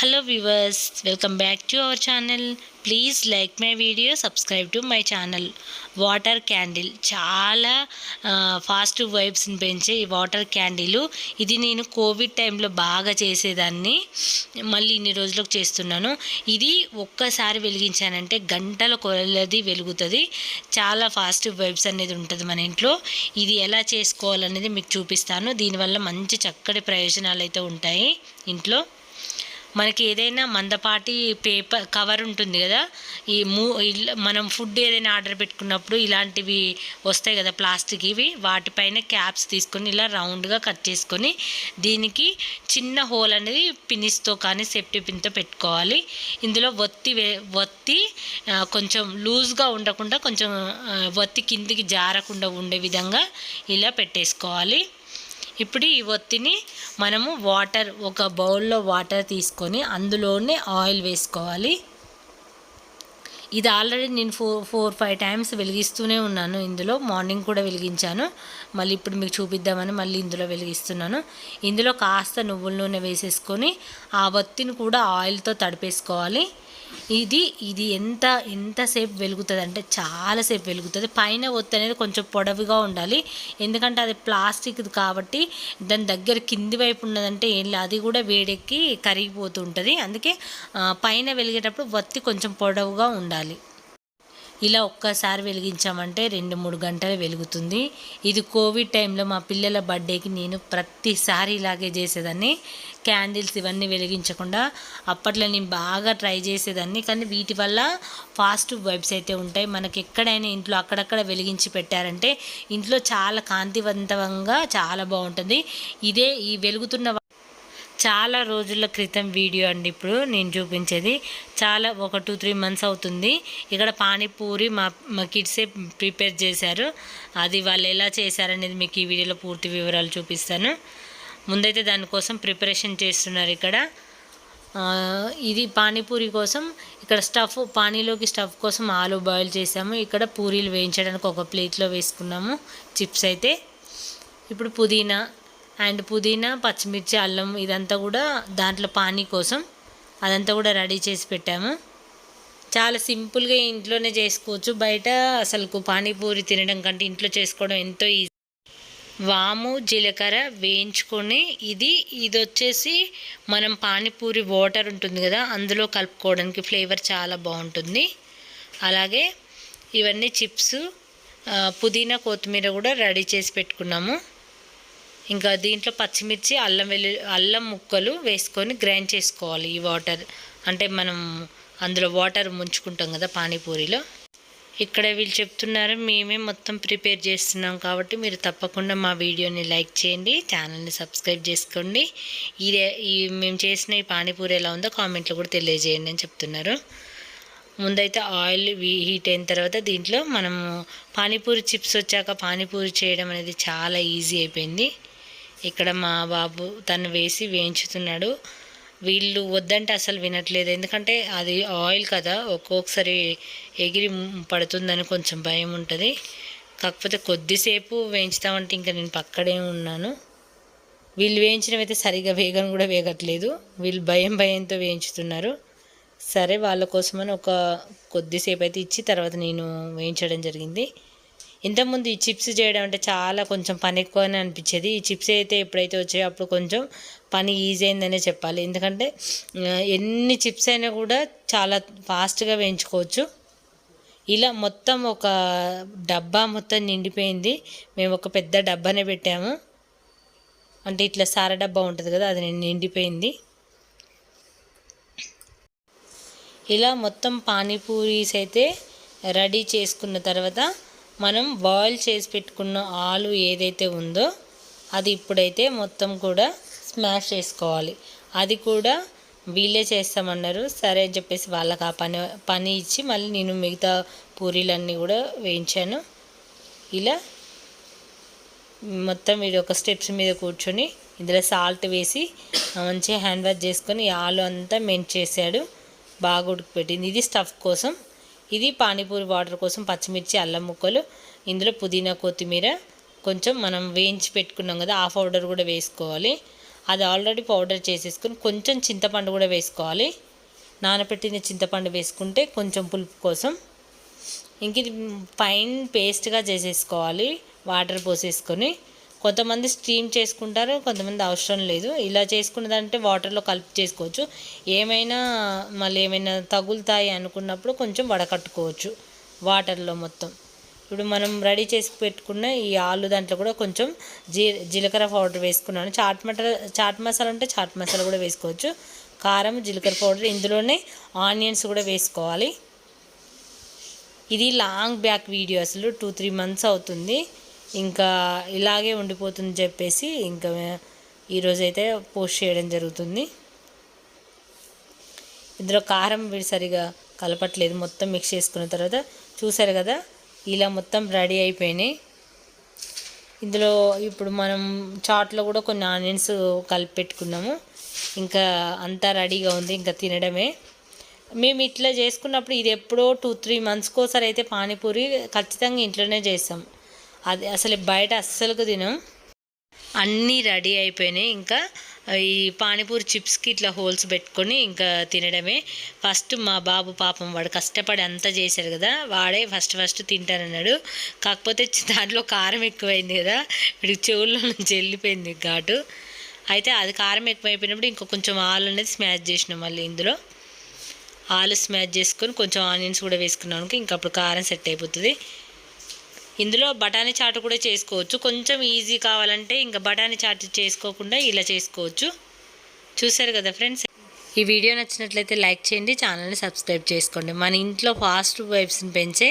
Hello viewers welcome back to our channel please like my video subscribe to my channel water candle చాలా fast వైబ్స్ని పెంచే ఈ water candle ఇది నేను Covid టైంలో బాగా చేసేదాన్ని. మళ్ళీ ఇన్ని రోజులకు చేస్తున్నాను. ఇది ఒక్కసారి వెలిగించానంటే గంటల కొలది వెలుగుతుంది. చాలా ఫాస్ట్ వైబ్స్ అనేది ఉంటుంది మన ఇంట్లో. ఇది ఎలా చేసుకోవాలనేది మీకు చూపిస్తాను. దీనివల్ల మంచి చక్కటి ప్రయోజనాలు అయితే ఉంటాయి ఇంట్లో. మనకి ఏదైనా మందపాటి పేపర్ కవర్ ఉంటుంది కదా? ఈ మూ మనం ఫుడ్ ఏదైనా ఆర్డర్ పెట్టుకున్నప్పుడు ఇలాంటివి వస్తాయి కదా ప్లాస్టిక్ ఇవి వాటిపైన క్యాప్స్ తీసుకొని ఇలా రౌండ్గా కట్ చేసుకొని దీనికి చిన్న హోల్ అనేది పినిస్తో కానీ సేఫ్టీ పిన్తో పెట్టుకోవాలి. ఇందులో ఒత్తి వే ఒత్తి కొంచెం లూజ్గా ఉండకుండా కొంచెం ఒత్తి కిందికి జారకుండా ఉండే విధంగా ఇలా పెట్టేసుకోవాలి. ఇప్పుడు ఈ ఒత్తిని మనము వాటర్ ఒక బౌల్లో వాటర్ తీసుకొని అందులోనే ఆయిల్ వేసుకోవాలి. ఇది ఆల్రెడీ నేను ఫోర్ ఫోర్ ఫైవ్ టైమ్స్ వెలిగిస్తూనే ఉన్నాను. ఇందులో మార్నింగ్ కూడా వెలిగించాను. మళ్ళీ ఇప్పుడు మీకు చూపిద్దామని మళ్ళీ ఇందులో వెలిగిస్తున్నాను. ఇందులో కాస్త నువ్వుల నూనె వేసేసుకొని ఆ ఒత్తిని కూడా ఆయిల్తో తడిపేసుకోవాలి. ఇది ఇది ఎంత ఎంతసేపు వెలుగుతుంది అంటే చాలాసేపు వెలుగుతుంది. పైన ఒత్తి అనేది కొంచెం పొడవుగా ఉండాలి. ఎందుకంటే అది ప్లాస్టిక్ కాబట్టి దాని దగ్గర కింది వైపు ఉన్నదంటే ఏం లేదు. అది కూడా వేడెక్కి కరిగిపోతూ ఉంటుంది. అందుకే పైన వెలిగేటప్పుడు ఒత్తి కొంచెం పొడవుగా ఉండాలి. ఇలా ఒక్కసారి వెలిగించామంటే రెండు మూడు గంటలు వెలుగుతుంది. ఇది కోవిడ్ టైంలో మా పిల్లల బర్త్డేకి నేను ప్రతిసారి ఇలాగే చేసేదాన్ని. క్యాండిల్స్ ఇవన్నీ వెలిగించకుండా అప్పట్లో నేను బాగా ట్రై చేసేదాన్ని. కానీ వీటి వల్ల ఫాస్ట్ వైబ్స్ అయితే ఉంటాయి. మనకి ఎక్కడైనా ఇంట్లో అక్కడక్కడ వెలిగించి పెట్టారంటే ఇంట్లో చాలా కాంతివంతంగా చాలా బాగుంటుంది. ఇదే ఈ వెలుగుతున్న చాలా రోజుల క్రితం వీడియో అండి ఇప్పుడు నేను చూపించేది. చాలా ఒక టూ త్రీ మంత్స్ అవుతుంది. ఇక్కడ పానీపూరి మా మా కిడ్సే ప్రిపేర్ చేశారు. అది వాళ్ళు ఎలా చేశారనేది మీకు ఈ వీడియోలో పూర్తి వివరాలు చూపిస్తాను. ముందైతే దానికోసం ప్రిపరేషన్ చేస్తున్నారు ఇక్కడ. ఇది పానీపూరి కోసం ఇక్కడ స్టఫ్ పానీలోకి స్టఫ్ కోసం ఆలు బాయిల్ చేసాము ఇక్కడ పూరీలు వేయించడానికి ఒక ప్లేట్లో వేసుకున్నాము. చిప్స్ అయితే. ఇప్పుడు పుదీనా అండ్ పుదీనా పచ్చిమిర్చి అల్లం ఇదంతా కూడా దాంట్లో పానీ కోసం అదంతా కూడా రెడీ చేసి పెట్టాము. చాలా సింపుల్గా ఇంట్లోనే చేసుకోవచ్చు. బయట అసలు పానీపూరి తినడం కంటే ఇంట్లో చేసుకోవడం ఎంతో ఈజీ. వాము జీలకర్ర వేయించుకొని ఇది ఇది వచ్చేసి మనం పానీపూరి వాటర్ ఉంటుంది కదా అందులో కలుపుకోవడానికి ఫ్లేవర్ చాలా బాగుంటుంది. అలాగే ఇవన్నీ చిప్స్ పుదీనా కొత్తిమీర కూడా రెడీ చేసి పెట్టుకున్నాము. ఇంకా దీంట్లో పచ్చిమిర్చి అల్లం వెల్లు అల్లం ముక్కలు వేసుకొని గ్రైండ్ చేసుకోవాలి ఈ వాటర్. అంటే మనం అందులో వాటర్ ముంచుకుంటాం కదా పానీపూరిలో. ఇక్కడ వీళ్ళు చెప్తున్నారు మేమే మొత్తం ప్రిపేర్ చేస్తున్నాం కాబట్టి మీరు తప్పకుండా మా వీడియోని లైక్ చేయండి ఛానల్ని సబ్స్క్రైబ్ చేసుకోండి. ఇదే ఈ మేము చేసిన ఈ పానీపూరి ఎలా ఉందో కామెంట్లో కూడా తెలియజేయండి అని చెప్తున్నారు. ముందైతే ఆయిల్ హీట్ అయిన తర్వాత దీంట్లో మనము పానీపూరి చిప్స్ వచ్చాక పానీపూరి చేయడం అనేది చాలా ఈజీ అయిపోయింది. ఇక్కడ మా బాబు తను వేసి వేయించుతున్నాడు. వీళ్ళు వద్దంటే అసలు వినట్లేదు. ఎందుకంటే అది ఆయిల్ కదా ఒక్కొక్కసారి ఎగిరి పడుతుందని కొంచెం భయం ఉంటుంది. కాకపోతే కొద్దిసేపు వేయించుతామంటే ఇంకా నేను పక్కడే ఉన్నాను. వీళ్ళు వేయించినవి అయితే సరిగా వేగం కూడా వేగట్లేదు. వీళ్ళు భయం భయంతో వేయించుతున్నారు. సరే వాళ్ళ కోసమని ఒక కొద్దిసేపు అయితే ఇచ్చి తర్వాత నేను వేయించడం జరిగింది. ఇంతకుముందు ఈ చిప్స్ చేయడం అంటే చాలా కొంచెం పని ఎక్కువనే అనిపించేది. ఈ చిప్స్ అయితే ఎప్పుడైతే వచ్చాయో అప్పుడు కొంచెం పని ఈజీ అయిందనే చెప్పాలి. ఎందుకంటే ఎన్ని చిప్స్ అయినా కూడా చాలా ఫాస్ట్గా వేయించుకోవచ్చు. ఇలా మొత్తం ఒక డబ్బా మొత్తం నిండిపోయింది. మేము ఒక పెద్ద డబ్బానే పెట్టాము. అంటే ఇట్లా సార డబ్బా ఉంటుంది కదా అది నిండిపోయింది. ఇలా మొత్తం పానీపూరీస్ అయితే రెడీ చేసుకున్న తర్వాత మనం బాయిల్ చేసి పెట్టుకున్న ఆలు ఏదైతే ఉందో అది ఇప్పుడైతే మొత్తం కూడా స్మాష్ చేసుకోవాలి. అది కూడా వీళ్ళే చేస్తామన్నారు. సరే అని చెప్పేసి వాళ్ళకి ఆ పని పని ఇచ్చి మళ్ళీ నేను మిగతా పూరీలన్నీ కూడా వేయించాను. ఇలా మొత్తం వీడు ఒక స్టెప్స్ మీద కూర్చొని ఇందులో సాల్ట్ వేసి మంచిగా హ్యాండ్ వాష్ చేసుకొని ఆలు అంతా మెంట్ చేశాడు. బాగా ఉడికిపెట్టింది. ఇది స్టఫ్ కోసం ఇది పానీపూరి వాటర్ కోసం పచ్చిమిర్చి అల్లం ముక్కలు ఇందులో పుదీనా కొత్తిమీర కొంచెం మనం వేయించి పెట్టుకున్నాం కదా ఆ పౌడర్ కూడా వేసుకోవాలి. అది ఆల్రెడీ పౌడర్ చేసేసుకొని కొంచెం చింతపండు కూడా వేసుకోవాలి. నానబెట్టిన చింతపండు వేసుకుంటే కొంచెం పులుపు కోసం. ఇంక ఇది ఫైన్ పేస్ట్గా చేసేసుకోవాలి వాటర్ పోసేసుకొని. కొంతమంది స్టీమ్ చేసుకుంటారు కొంతమంది అవసరం లేదు. ఇలా చేసుకున్నదంటే వాటర్లో కలిపి చేసుకోవచ్చు. ఏమైనా మళ్ళీ ఏమైనా తగులుతాయి అనుకున్నప్పుడు కొంచెం వడకట్టుకోవచ్చు వాటర్లో మొత్తం. ఇప్పుడు మనం రెడీ చేసి పెట్టుకున్న ఈ ఆలు దాంట్లో కూడా కొంచెం జీ జీలకర్ర పౌడర్ వేసుకున్నాను. చాట్ మసాలా చాట్ మసాలా ఉంటే చాట్ మసాలా కూడా వేసుకోవచ్చు. కారం జీలకర్ర పౌడర్ ఇందులోనే ఆనియన్స్ కూడా వేసుకోవాలి. ఇది లాంగ్ బ్యాక్ వీడియో అసలు టూ త్రీ మంత్స్ అవుతుంది. ఇంకా ఇలాగే ఉండిపోతుంది చెప్పేసి ఇంకా ఈరోజు అయితే పోస్ట్ చేయడం జరుగుతుంది. ఇందులో కారం సరిగా కలపట్లేదు. మొత్తం మిక్స్ చేసుకున్న తర్వాత చూసారు కదా ఇలా మొత్తం రెడీ అయిపోయినాయి. ఇందులో ఇప్పుడు మనం చాట్లో కూడా కొన్ని ఆనియన్స్ కలిపి పెట్టుకున్నాము. ఇంకా అంతా రెడీగా ఉంది ఇంకా తినడమే. మేము ఇట్లా చేసుకున్నప్పుడు ఇది ఎప్పుడో టూ త్రీ మంత్స్కి ఒకసారి అయితే పానీపూరి ఖచ్చితంగా ఇంట్లోనే చేస్తాం. అది అసలు బయట అస్సలకు తినం. అన్నీ రెడీ అయిపోయినాయి. ఇంకా ఈ పానీపూరి చిప్స్కి ఇట్లా హోల్స్ పెట్టుకొని ఇంకా తినడమే. ఫస్ట్ మా బాబు పాపం వాడు కష్టపడి అంతా చేశారు కదా వాడే ఫస్ట్ ఫస్ట్ తింటానన్నాడు. కాకపోతే దాంట్లో కారం ఎక్కువైంది కదా వీడికి చెవుల్లో నుంచి వెళ్ళిపోయింది ఘాటు. అయితే అది కారం ఎక్కువైపోయినప్పుడు ఇంకో కొంచెం ఆలు అనేది స్మాష్ చేసినాం మళ్ళీ ఇందులో. ఆలు స్మాష్ చేసుకొని కొంచెం ఆనియన్స్ కూడా వేసుకున్నాను ఇంకా అప్పుడు కారం సెట్ అయిపోతుంది. ఇందులో బఠానీ చాట్ కూడా చేసుకోవచ్చు. కొంచెం ఈజీ కావాలంటే ఇంకా బఠానీ చాట్ చేసుకోకుండా ఇలా చేసుకోవచ్చు. చూసారు కదా ఫ్రెండ్స్ ఈ వీడియో నచ్చినట్లయితే లైక్ చేయండి ఛానల్ని సబ్స్క్రైబ్ చేసుకోండి. మన ఇంట్లో ఫాస్ట్ వైబ్స్ని పెంచే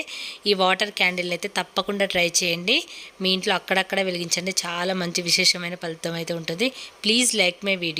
ఈ వాటర్ క్యాండిల్ అయితే తప్పకుండా ట్రై చేయండి. మీ ఇంట్లో అక్కడక్కడ వెలిగించండి. చాలా మంచి విశేషమైన ఫలితం అయితే ఉంటుంది. Please like my video